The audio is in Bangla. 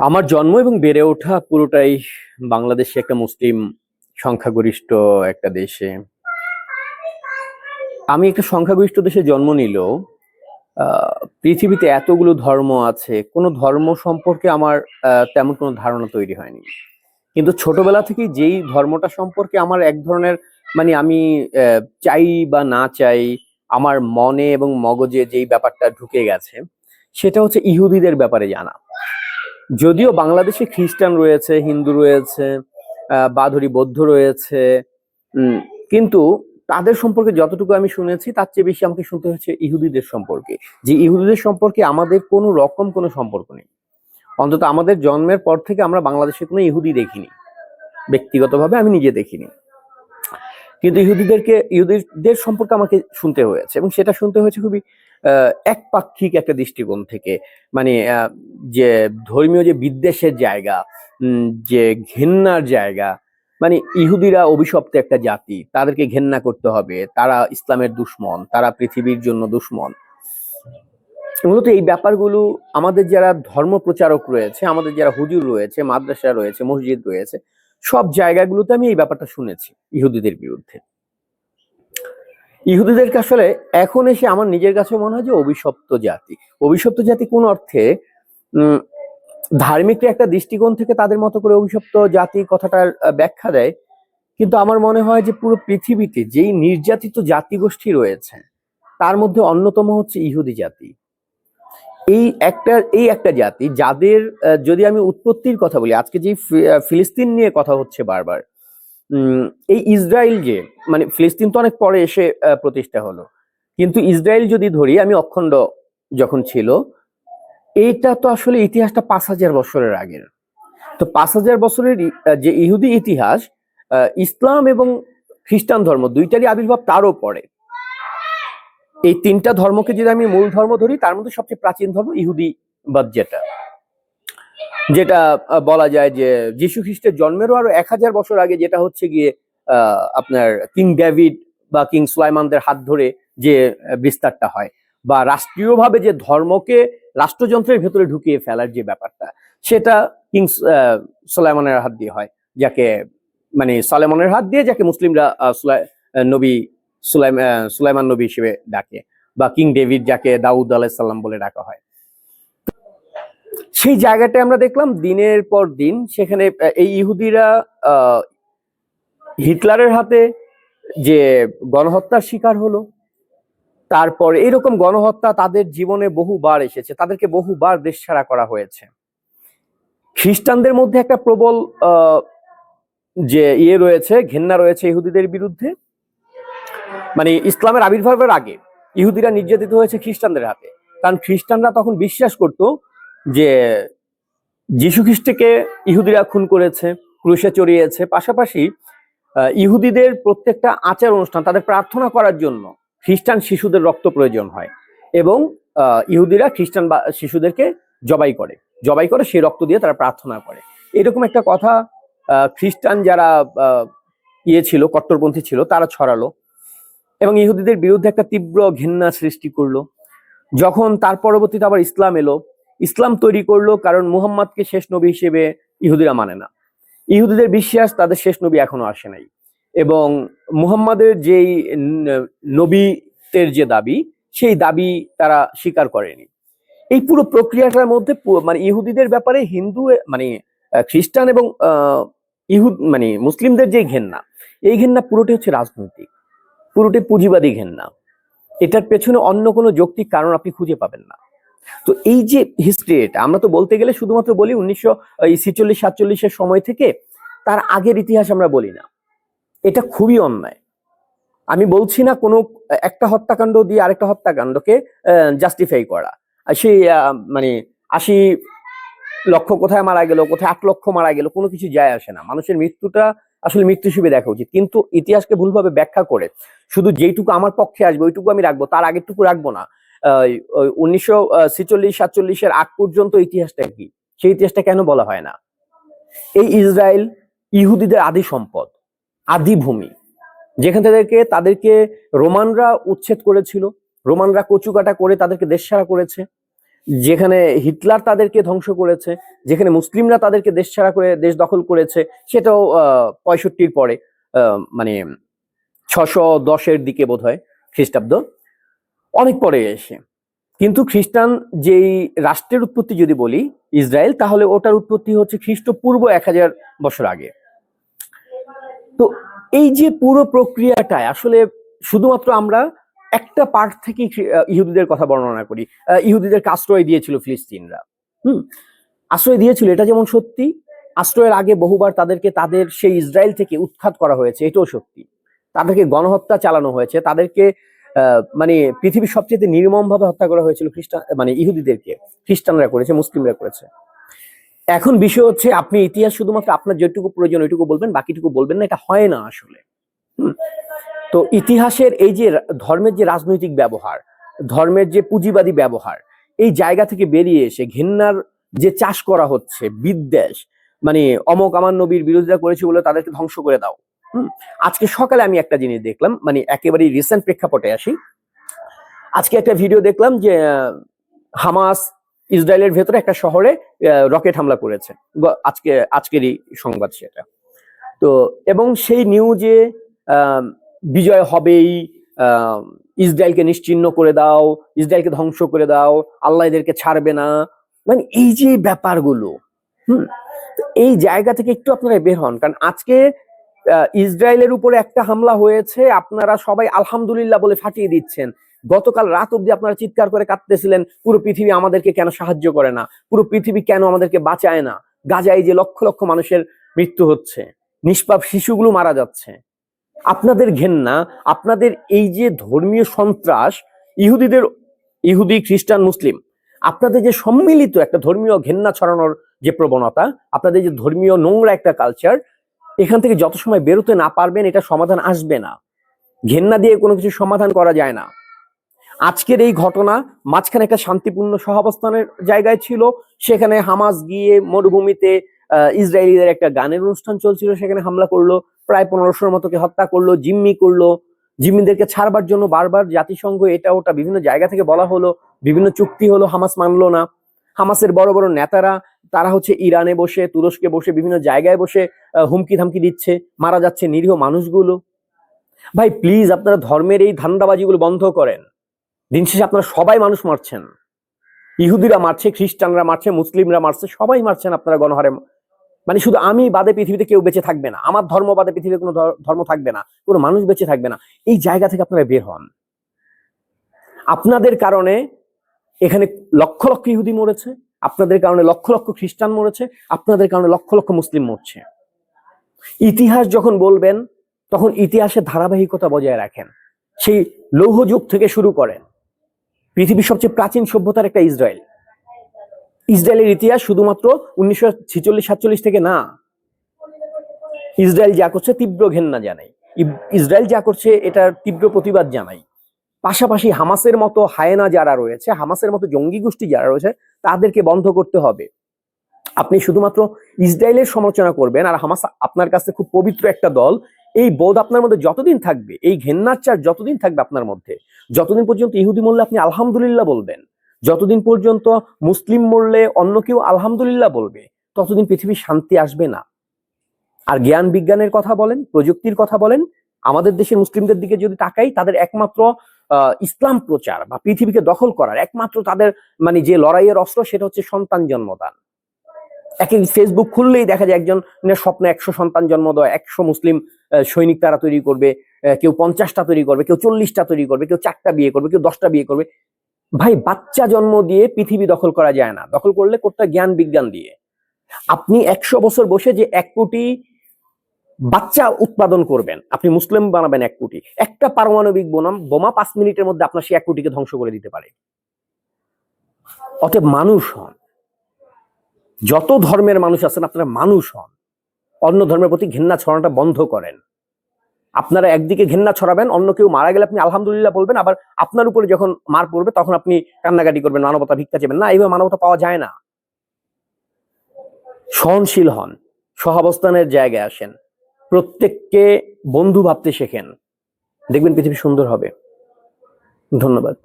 আমার জন্ম এবং বেড়ে ওঠা পুরোটাই বাংলাদেশে একটা মুসলিম সংখ্যাগরিষ্ঠ একটা দেশে। আমি একটা সংখ্যাগরিষ্ঠ দেশে জন্ম আহ, পৃথিবীতে এতগুলো ধর্ম আছে কোনো ধর্ম সম্পর্কে আমার তেমন কোনো ধারণা তৈরি হয়নি। কিন্তু ছোটবেলা থেকেই যেই ধর্মটা সম্পর্কে আমার এক ধরনের মানে আমি চাই বা না চাই আমার মনে এবং মগজে যেই ব্যাপারটা ঢুকে গেছে সেটা হচ্ছে ইহুদিদের ব্যাপারে জানা। যদিও বাংলাদেশে খ্রিস্টান রয়েছে, হিন্দু রয়েছে বাধুরি বৌদ্ধ রয়েছে কিন্তু তাদের সম্পর্কে যতটুকু আমি শুনেছি, তার চেয়ে বেশি আমাকে শুনতে হয়েছে ইহুদিদের সম্পর্কে। যে ইহুদিদের সম্পর্কে আমাদের কোনো রকম কোনো সম্পর্ক নেই। অন্তত আমাদের জন্মের পর থেকে আমরা বাংলাদেশে কোনো ইহুদি দেখিনি। ব্যক্তিগতভাবে আমি নিজে দেখিনি। কিন্তু ইহুদিদেরকে, ইহুদিদের সম্পর্কে আমাকে শুনতে হয়েছে এবং সেটা শুনতে হয়েছে খুবই একপাক্ষিক একটা দৃষ্টিকোণ থেকে। মানে যে ধর্মীয় যে বিদ্বেষের জায়গা যে ঘেন্নার জায়গা মানে ইহুদিরা অভিশপ্ত একটা জাতি, তাদেরকে ঘেন্না করতে হবে, তারা ইসলামের দুশ্মন, তারা পৃথিবীর জন্য দুশ্মন। মূলত এই ব্যাপারগুলো আমাদের যারা ধর্ম প্রচারক রয়েছে, আমাদের যারা হুজুর রয়েছে, মাদ্রাসা রয়েছে, মসজিদ রয়েছে সব জায়গাগুলোতে আমি এই ব্যাপারটা শুনেছি ইহুদিদের বিরুদ্ধে। ইহুদিদেরকে আসলে এখন এসে আমার নিজের কাছে মনে হয় যে অভিশপ্ত জাতি। অভিশপ্ত জাতি কোন অর্থে? ধার্মিক একটা দৃষ্টিকোণ থেকে তাদের মতো করে অভিশপ্ত জাতি কথাটার ব্যাখ্যা দেয়। কিন্তু আমার মনে হয় যে পুরো পৃথিবীতে যেই নির্যাতিত জাতিগোষ্ঠী রয়েছে, তার মধ্যে অন্যতম হচ্ছে ইহুদি জাতি। এই একটা এই একটা জাতি যাদের যদি আমি উৎপত্তির কথা বলি, আজকে যে ফিলিস্তিন নিয়ে কথা হচ্ছে বারবার এই ইসরায়েল যে মানে ফিলিস্তিন তো অনেক পরে এসে প্রতিষ্ঠা হলো। কিন্তু ইসরায়েল যদি ধরি, আমি অখণ্ড যখন ছিল, এইটা তো আসলে ইতিহাসটা পাঁচ হাজার বছরের আগের। তো পাঁচ হাজার বছরের যে ইহুদি ইতিহাস ইসলাম এবং খ্রিস্টান ধর্ম দুইটারই আবির্ভাব তারও পরে। এই তিনটা ধর্মকে যদি আমি মূল ধর্ম ধরি, তার মধ্যে সবচেয়ে প্রাচীন ধর্ম ইহুদিবাদ যেটা। যেটা বলা যায় যে যীশু খ্রিস্টের জন্মেরও আরও এক হাজার বছর আগে যেটা হচ্ছে গিয়ে আপনার কিং ডেভিড বা কিং সুলাইমানদের হাত ধরে যে বিস্তারটা হয় বা রাষ্ট্রীয়ভাবে যে ধর্মকে রাষ্ট্রযন্ত্রের ভেতরে ঢুকিয়ে ফেলার যে ব্যাপারটা, সেটা কিং সুলাইমানের হাত দিয়ে হয়। যাকে মানে সলেমনের হাত দিয়ে, যাকে মুসলিমরা নবী সুলাইম আহ, সুলাইমান নবী হিসেবে ডাকে বা কিং ডেভিড যাকে দাউদ আলাইসাল্লাম বলে ডাকা হয়। সেই জায়গাটায় আমরা দেখলাম দিনের পর দিন সেখানে এই ইহুদিরা হিটলারের হাতে যে গণহত্যার শিকার হলো তারপর এরকম গণহত্যা তাদের জীবনে বহুবার এসেছে তাদেরকে বহুবার দেশ ছাড়া করা হয়েছে। খ্রিস্টানদের মধ্যে একটা প্রবল যে ইয়ে রয়েছে ঘেন্না রয়েছে ইহুদিদের বিরুদ্ধে মানে ইসলামের আবির্ভাবের আগে ইহুদিরা নির্যাতিত হয়েছে খ্রিস্টানদের হাতে। কারণ খ্রিস্টানরা তখন বিশ্বাস করত যে যীশু খ্রিস্টকে ইহুদিরা খুন করেছে, ক্রুশে চড়িয়েছে। পাশাপাশি ইহুদিদের প্রত্যেকটা আচার অনুষ্ঠান, তাদের প্রার্থনা করার জন্য খ্রিস্টান শিশুদের রক্ত প্রয়োজন হয় এবং ইহুদিরা খ্রিস্টান শিশুদেরকে জবাই করে। জবাই করে সেই রক্ত দিয়ে তারা প্রার্থনা করে। এরকম একটা কথা খ্রিস্টান যারা ইয়ে ছিল, কট্টরপন্থী ছিল, তারা ছড়ালো। এবং ইহুদিদের বিরুদ্ধে একটা তীব্র ঘেন্না সৃষ্টি করল। যখন তার পরবর্তীতে আবার ইসলাম এলো, ইসলাম তৈরি করল কারণ মুহাম্মদকে শেষ নবী হিসেবে ইহুদিরা মানে না। ইহুদিদের বিশ্বাস তাদের শেষ নবী এখনও আসে নাই। এবং মুহাম্মাদের যেই নবীতের যে দাবি, সেই দাবি তারা স্বীকার করেনি। এই পুরো প্রক্রিয়াটার মধ্যে মানে ইহুদিদের ব্যাপারে হিন্দু মানে খ্রিস্টান এবং ইহুদ মানে মুসলিমদের যে ঘেন্না, এই ঘেন্না পুরোটাই হচ্ছে রাজনৈতিক। পুরোটাই পুঁজিবাদী ঘেন্না। এটার পেছনে অন্য কোনো যৌক্তিক কারণ আপনি খুঁজে পাবেন না। তো এই যে হিস্ট্রি এটা, আমরা তো বলতে গেলে শুধুমাত্র বলি উনিশশো ছিচল্লিশ সাতচল্লিশের সময় থেকে তার আগের ইতিহাস আমরা বলি না। এটা খুবই অন্যায়। আমি বলছি না কোনো একটা হত্যাকাণ্ড দিয়ে আরেকটা হত্যাকাণ্ডকে জাস্টিফাই করা। সেই মানে আশি লক্ষ কোথায় মারা গেল, কোথায় আট লক্ষ মারা গেল, কোনো কিছু যায় আসে না। মানুষের মৃত্যুটা আসলে মৃত্যু হিসেবে দেখা উচিত। কিন্তু ইতিহাসকে ভুলভাবে ব্যাখ্যা করে শুধু যেইটুকু আমার পক্ষে আসবে, ওইটুকু আমি রাখব, তার আগেরটুকু রাখব না। উনিশশো ছিচল্লিশ, সাতচল্লিশের আগ পর্যন্ত ইতিহাসটা কি? সেই ইতিহাসটা কেন বলা হয় না? এই ইসরায়েল ইহুদিদের আদি সম্পদ, আদি ভূমি, যেখান থেকে তাদেরকে রোমানরা উচ্ছেদ করেছিল, রোমানরা কচুকাটা করে তাদেরকে দেশছাড়া করেছে। যেখানে হিটলার তাদেরকে ধ্বংস করেছে, যেখানে মুসলিমরা তাদেরকে দেশ ছাড়া করে, দেশ দখল করেছে, সেটাও পঁয়ষট্টির পরে মানে ছশো দশের দিকে বোধ হয় খ্রিস্টাব্দ, অনেক পরে এসে। কিন্তু খ্রিস্টান যেই রাষ্ট্রের উৎপত্তি যদি বলি, ইসরায়েল, তাহলে ওটার উৎপত্তি হচ্ছে খ্রিস্টপূর্ব এক হাজার বছর আগে। তো এই যে পুরো প্রক্রিয়াটায়, আসলে শুধুমাত্র আমরা একটা পার্ট থেকে ইহুদিদের কথা বর্ণনা করি। আহ, ইহুদিদেরকে আশ্রয় দিয়েছিল ফিলিস্তিনরা। হুম? আশ্রয় দিয়েছিল এটা যেমন সত্যি আশ্রয়ের আগে বহুবার তাদেরকে তাদের সেই ইসরায়েল থেকে উৎখাত করা হয়েছে এটাও সত্যি। তাদেরকে গণহত্যা চালানো হয়েছে তাদেরকে মানে পৃথিবীর সবচেয়ে নির্মম ভাবে হত্যা করা হয়েছিল খ্রিস্টান মানে ইহুদিদেরকে খ্রিস্টানরা করেছে মুসলিমরা করেছে। এখন বিষয় হচ্ছে আপনি ইতিহাস শুধুমাত্র আপনার যেটুকু প্রয়োজন ওইটুকু বলবেন বাকিটুকু বলবেন না এটা হয় না আসলে। তো ইতিহাসের এই যে ধর্মের যে রাজনৈতিক ব্যবহার, ধর্মের যে পুঁজিবাদী ব্যবহার, এই জায়গা থেকে বেরিয়ে এসে ঘেন্নার যে চাষ করা হচ্ছে, বিদ্বেষ মানে অমক আমার নবীর বিরোধিতা করেছে বলে তাদেরকে ধ্বংস করে দাও। আজকে সকালে আমি একটা জিনিস দেখলাম মানে একেবারে রিসেন্ট প্রেক্ষাপটে আসি। আজকে একটা ভিডিও দেখলাম যে হামাস ইসরায়েলের ভেতরে একটা শহরে রকেট হামলা করেছে। আজকে, আজকেরই সংবাদ সেটা। তো, এবং সেই নিউজে বিজয় হবেই ইসরায়েলকে নিশ্চিহ্ন করে দাও, ইসরায়েলকে ধ্বংস করে দাও, আল্লাহ এদেরকে ছাড়বে না। মানে এই যে ব্যাপারগুলো, হুম এই জায়গা থেকে একটু আপনারা বের হন। কারণ আজকে ইসরায়েলের উপরে একটা হামলা হয়েছে, আপনারা সবাই আলহামদুলিল্লাহ বলে ফাটিয়ে দিচ্ছেন। গতকাল রাত অব্দি আপনারা চিৎকার করে কাঁদতেছিলেন, পুরো পৃথিবী আমাদেরকে কেন সাহায্য করে না? পুরো পৃথিবী কেন আমাদেরকে বাঁচায় না? গাজায় যে লক্ষ লক্ষ মানুষের মৃত্যু হচ্ছে, নিষ্পাপ শিশুগুলো মারা যাচ্ছে। আপনাদের ঘেন্না, আপনাদের এই যে ধর্মীয় সন্ত্রাস, ইহুদিদের, ইহুদি, খ্রিস্টান, মুসলিম, আপনাদের যে সম্মিলিত একটা ধর্মীয় ঘেন্না ছড়ানোর যে প্রবণতা, আপনাদের যে ধর্মীয় নোংরা একটা কালচার এখান থেকে যত সময় বেরোতে না পারবেন, এটা সমাধান আসবে না। ঘেন্না দিয়ে কোনো কিছু সমাধান করা যায় না। আজকের এই ঘটনা মাঝখানে একটা শান্তিপূর্ণ সহাবস্থানের জায়গায় ছিল, সেখানে হামাস গিয়ে মরুভূমিতে ইসরায়েলিদের একটা গানের অনুষ্ঠান চলছিল, সেখানে হামলা করল, প্রায় পনেরোশোর মতোকে হত্যা করল, জিম্মি করল। জিম্মিদেরকে ছাড়বার জন্য বারবার জাতিসংঘ এটা ওটা বিভিন্ন জায়গা থেকে বলা হলো, বিভিন্ন চুক্তি হলো, হামাস মানলো না। হামাসের বড় বড় নেতারা, তারা হচ্ছে ইরানে বসে, তুরস্কে বসে, বিভিন্ন জায়গায় বসে হুমকি ধামকি দিচ্ছে, মারা যাচ্ছে নিরীহ মানুষগুলো। ভাই প্লিজ আপনারা ধর্মের এই ধান্দাবাজিগুলো বন্ধ করেন। দিন শেষে আপনারা সবাই মানুষ মারছেন। ইহুদিরা মারছে, খ্রিস্টানরা মারছে, মুসলিমরা মারছে, সবাই মারছেন আপনারা গণহারে মানে শুধু আমি বাদে পৃথিবীতে কেউ বেঁচে থাকবে না। আমার ধর্ম বাদে পৃথিবীতে কোনো ধর- ধর্ম থাকবে না। কোনো মানুষ বেঁচে থাকবে না। এই জায়গা থেকে আপনারা বের হন। আপনাদের কারণে এখানে লক্ষ লক্ষ ইহুদি মরেছে। আপনাদের কারণে লক্ষ লক্ষ খ্রিস্টান মরেছে। আপনাদের কারণে লক্ষ লক্ষ মুসলিম মরছে। ইতিহাস যখন বলবেন, তখন ইতিহাসের ধারাবাহিকতা বজায় রাখেন। সেই লৌহ যুগ থেকে শুরু করেন। পৃথিবীর সবচেয়ে প্রাচীন সভ্যতার একটা ইসরায়েল। ইসরায়েলের ইতিহাস শুধুমাত্র উনিশশো ছিচল্লিশ, সাতচল্লিশ থেকে না। ইসরায়েল যা করছে তীব্র ঘেন্না জানাই ইসরায়েল যা করছে এটার তীব্র প্রতিবাদ জানাই পাশাপাশি হামাসের মতো হায়েনা যারা রয়েছে, হামাসের মতো জঙ্গি গোষ্ঠী যারা রয়েছে, তাদেরকে বন্ধ করতে হবে। আপনি শুধুমাত্র ইসরায়েলের সমালোচনা করবেন, আর হামাস আপনার কাছে খুব পবিত্র একটা দল। এই বোধ আপনার মধ্যে যতদিন থাকবে, এই ঘেন্নার চার যতদিন থাকবে আপনার মধ্যে, যতদিন পর্যন্ত ইহুদি মরলে আপনি আলহামদুলিল্লাহ বলবেন যতদিন পর্যন্ত মুসলিম মরলে অন্য কেউ আলহামদুলিল্লাহ বলবে, ততদিন পৃথিবীর শান্তি আসবে না। আর জ্ঞান বিজ্ঞানের কথা বলেন, প্রযুক্তির কথা বলেন, আমাদের দেশের মুসলিমদের দিকে যদি তাকাই, তাদের একমাত্র ইসলাম প্রচার বা পৃথিবীকে দখল করার একমাত্র তাদের মানে যে লড়াইয়ের অস্ত্র, সেটা হচ্ছে সন্তান জন্মদান। এক এক ফেসবুক খুললেই দেখা যায় একজন স্বপ্নে একশো সন্তান জন্ম দেওয়া, একশো মুসলিম সৈনিক তারা তৈরি করবে কেউ পঞ্চাশটা তৈরি করবে, কেউ চল্লিশটা তৈরি করবে, কেউ চারটা বিয়ে করবে, কেউ দশটা বিয়ে করবে। ভাই, বাচ্চা জন্ম দিয়ে পৃথিবী দখল করা যায় না। দখল করলে করতে জ্ঞান, বিজ্ঞান দিয়ে। আপনি একশো বছর বসে যে এক কোটি বাচ্চা উৎপাদন করবেন, আপনি মুসলিম বানাবেন এক কোটি। একটা পারমাণবিক বোমা বোমা পাঁচ মিনিটের মধ্যে আপনার সেই এক কোটিকে ধ্বংস করে দিতে পারে। অতএব মানুষ হন। যত ধর্মের মানুষ আছেন, আপনারা মানুষ হন। অন্য ধর্মের প্রতি ঘৃণা ছড়ানোটা বন্ধ করেন। আপনারা একদিকে ঘেন্না ছড়াবেন, অন্য কেউ মারা গেলে আপনি আলহামদুলিল্লাহ বলবেন, আবার আপনার উপরে যখন মার পড়বে তখন আপনি কান্নাকাটি করবেন, মানবতা ভিক্ষা চেবেন না, এইভাবে মানবতা পাওয়া যায় না। সহনশীল হন, সহাবস্থানের জায়গায় আসেন, প্রত্যেককে বন্ধু ভাবতে শেখেন। দেখবেন পৃথিবী সুন্দর হবে। ধন্যবাদ।